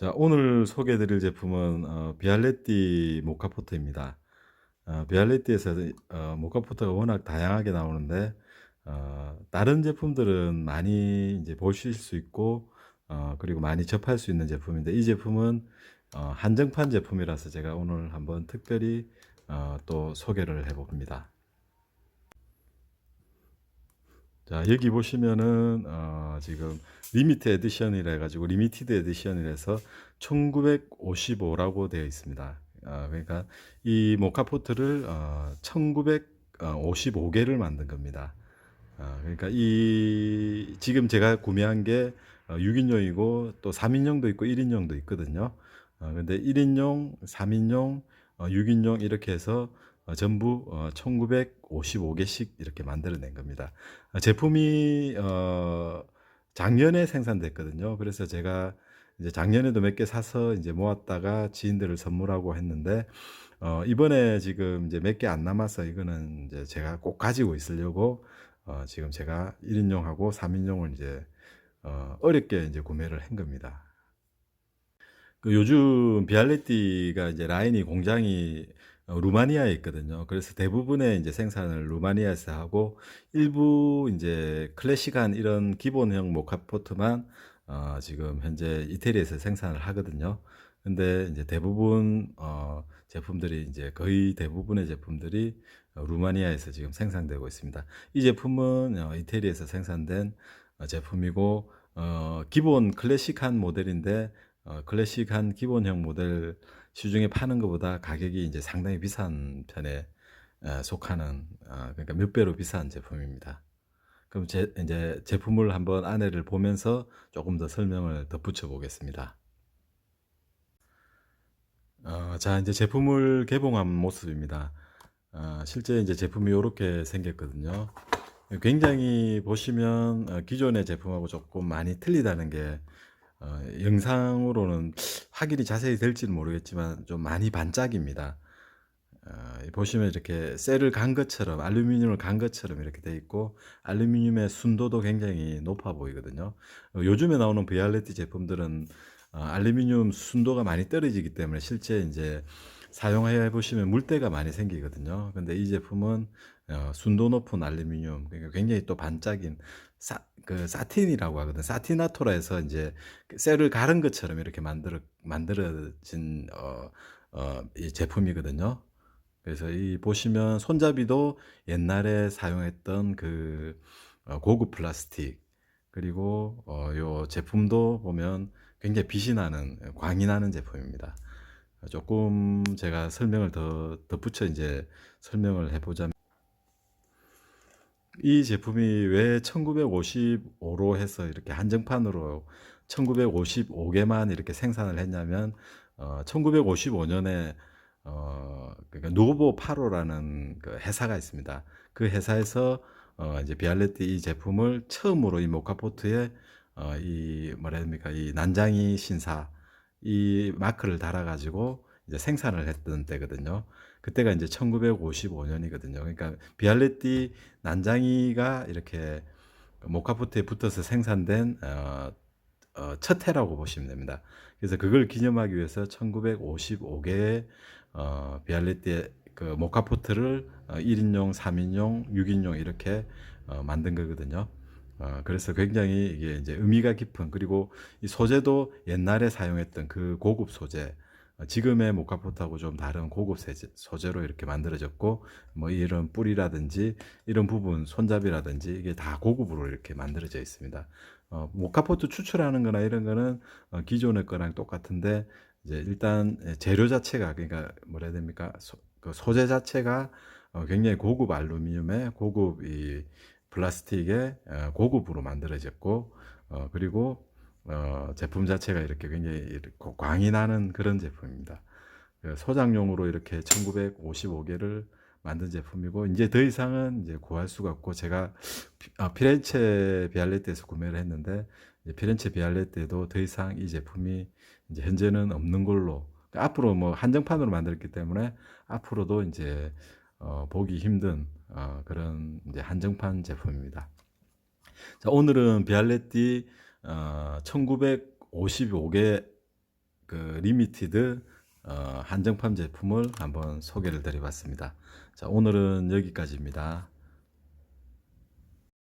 자, 오늘 소개해드릴 제품은 어, 비알레띠 모카포트입니다. 어, 비알레띠에서 어, 모카포트가 워낙 다양하게 나오는데 어, 다른 제품들은 많이 이제 보실 수 있고 어, 그리고 많이 접할 수 있는 제품인데 이 제품은 어, 한정판 제품이라서 제가 오늘 한번 특별히 어, 또 소개를 해봅니다. 자, 여기 보시면은 어, 지금 리미트 에디션이라 해가지고 리미티드 에디션이라서 1955라고 되어 있습니다. 어, 그러니까 이 모카포트를 어, 1955개를 만든 겁니다. 어, 그러니까 이 지금 제가 구매한 게 어, 6인용이고 또 3인용도 있고 1인용도 있거든요. 어, 근데 1인용, 3인용, 어, 6인용 이렇게 해서 어, 전부 어, 1955개씩 이렇게 만들어낸 겁니다. 어, 제품이 어, 작년에 생산됐거든요. 그래서 제가 이제 작년에도 몇 개 사서 이제 모았다가 지인들을 선물하고 했는데 어, 이번에 지금 이제 몇 개 안 남아서 이거는 이제 제가 꼭 가지고 있으려고 어, 지금 제가 1인용하고 3인용을 이제 어, 어렵게 이제 구매를 한 겁니다. 그 요즘 비알레티가 이제 라인이 공장이 어, 루마니아에 있거든요. 그래서 대부분의 이제 생산을 루마니아에서 하고 일부 이제 클래식한 이런 기본형 모카포트만 어, 지금 현재 이태리에서 생산을 하거든요. 근데 이제 대부분 어, 제품들이 이제 거의 대부분의 제품들이 어, 루마니아에서 지금 생산되고 있습니다. 이 제품은 어, 이태리에서 생산된 어, 제품이고 어, 기본 클래식한 모델인데 어, 클래식한 기본형 모델 시중에 파는 것보다 가격이 이제 상당히 비싼 편에 어, 속하는 어, 그러니까 몇 배로 비싼 제품입니다. 그럼 제, 이제 제품을 한번 안에를 보면서 조금 더 설명을 덧붙여 보겠습니다. 어, 자, 이제 제품을 개봉한 모습입니다. 어, 실제 이제 제품이 이렇게 생겼거든요. 굉장히 보시면 어, 기존의 제품하고 조금 많이 틀리다는 게 어, 영상으로는 확인이 자세히 될지는 모르겠지만 좀 많이 반짝입니다. 어, 보시면 이렇게 셀을 간 것처럼 알루미늄을 간 것처럼 이렇게 돼 있고 알루미늄의 순도도 굉장히 높아 보이거든요. 어, 요즘에 나오는 비알레티 제품들은 어, 알루미늄 순도가 많이 떨어지기 때문에 실제 이제 사용해 보시면 물때가 많이 생기거든요. 근데 이 제품은 어, 순도 높은 알루미늄, 그러니까 굉장히 또 반짝인 사, 그 사틴이라고 하거든. 사티나토라에서 이제 그 셀을 가른 것처럼 이렇게 만들어 만들어진 어, 어, 이 제품이거든요. 그래서 이 보시면 손잡이도 옛날에 사용했던 그 어, 고급 플라스틱 그리고 어, 요 제품도 보면 굉장히 빛이 나는 광이 나는 제품입니다. 조금 제가 설명을 더 덧붙여 이제 설명을 해보자면 이 제품이 왜 1955로 해서 이렇게 한정판으로 1955개만 이렇게 생산을 했냐면 어, 1955년에 어, 그러니까 누보 파로라는 그 회사가 있습니다. 그 회사에서 어, 이제 비알레티 이 제품을 처음으로 이 모카포트에 어, 이 뭐라 해야 됩니까 이 난장이 신사 이 마크를 달아가지고 이제 생산을 했던 때거든요. 그때가 이제 1955년이거든요. 그러니까 비알레티 난장이가 이렇게 모카포트에 붙어서 생산된 어, 어, 첫 해라고 보시면 됩니다. 그래서 그걸 기념하기 위해서 1955개의 어, 비알레티의 그 모카포트를 어, 1인용, 3인용, 6인용 이렇게 어, 만든 거거든요. 어, 그래서 굉장히 이게 이제 의미가 깊은 그리고 이 소재도 옛날에 사용했던 그 고급 소재 어, 지금의 모카포트하고 좀 다른 고급 세제- 소재로 이렇게 만들어졌고 뭐 이런 뿌리라든지 이런 부분 손잡이라든지 이게 다 고급으로 이렇게 만들어져 있습니다. 어, 모카포트 추출하는 거나 이런 거는 어, 기존의 거랑 똑같은데 이제 일단 재료 자체가 그러니까 뭐라 해야 됩니까? 소, 그 소재 자체가 어, 굉장히 고급 알루미늄에 고급 이 플라스틱에 어, 고급으로 만들어졌고 어, 그리고 어, 제품 자체가 이렇게 굉장히 광이 나는 그런 제품입니다. 그 소장용으로 이렇게 1955개를 만든 제품이고 이제 더 이상은 이제 구할 수가 없고 제가 피, 아, 피렌체 비알레트에서 구매를 했는데 피렌체 비알레트에도 더 이상 이 제품이 이제 현재는 없는 걸로 그러니까 앞으로 뭐 한정판으로 만들었기 때문에 앞으로도 이제 어, 보기 힘든 어, 그런 이제 한정판 제품입니다. 자, 오늘은 비알레티 어, 1955개 그 리미티드 어, 한정판 제품을 한번 소개를 드려봤습니다. 자, 오늘은 여기까지입니다.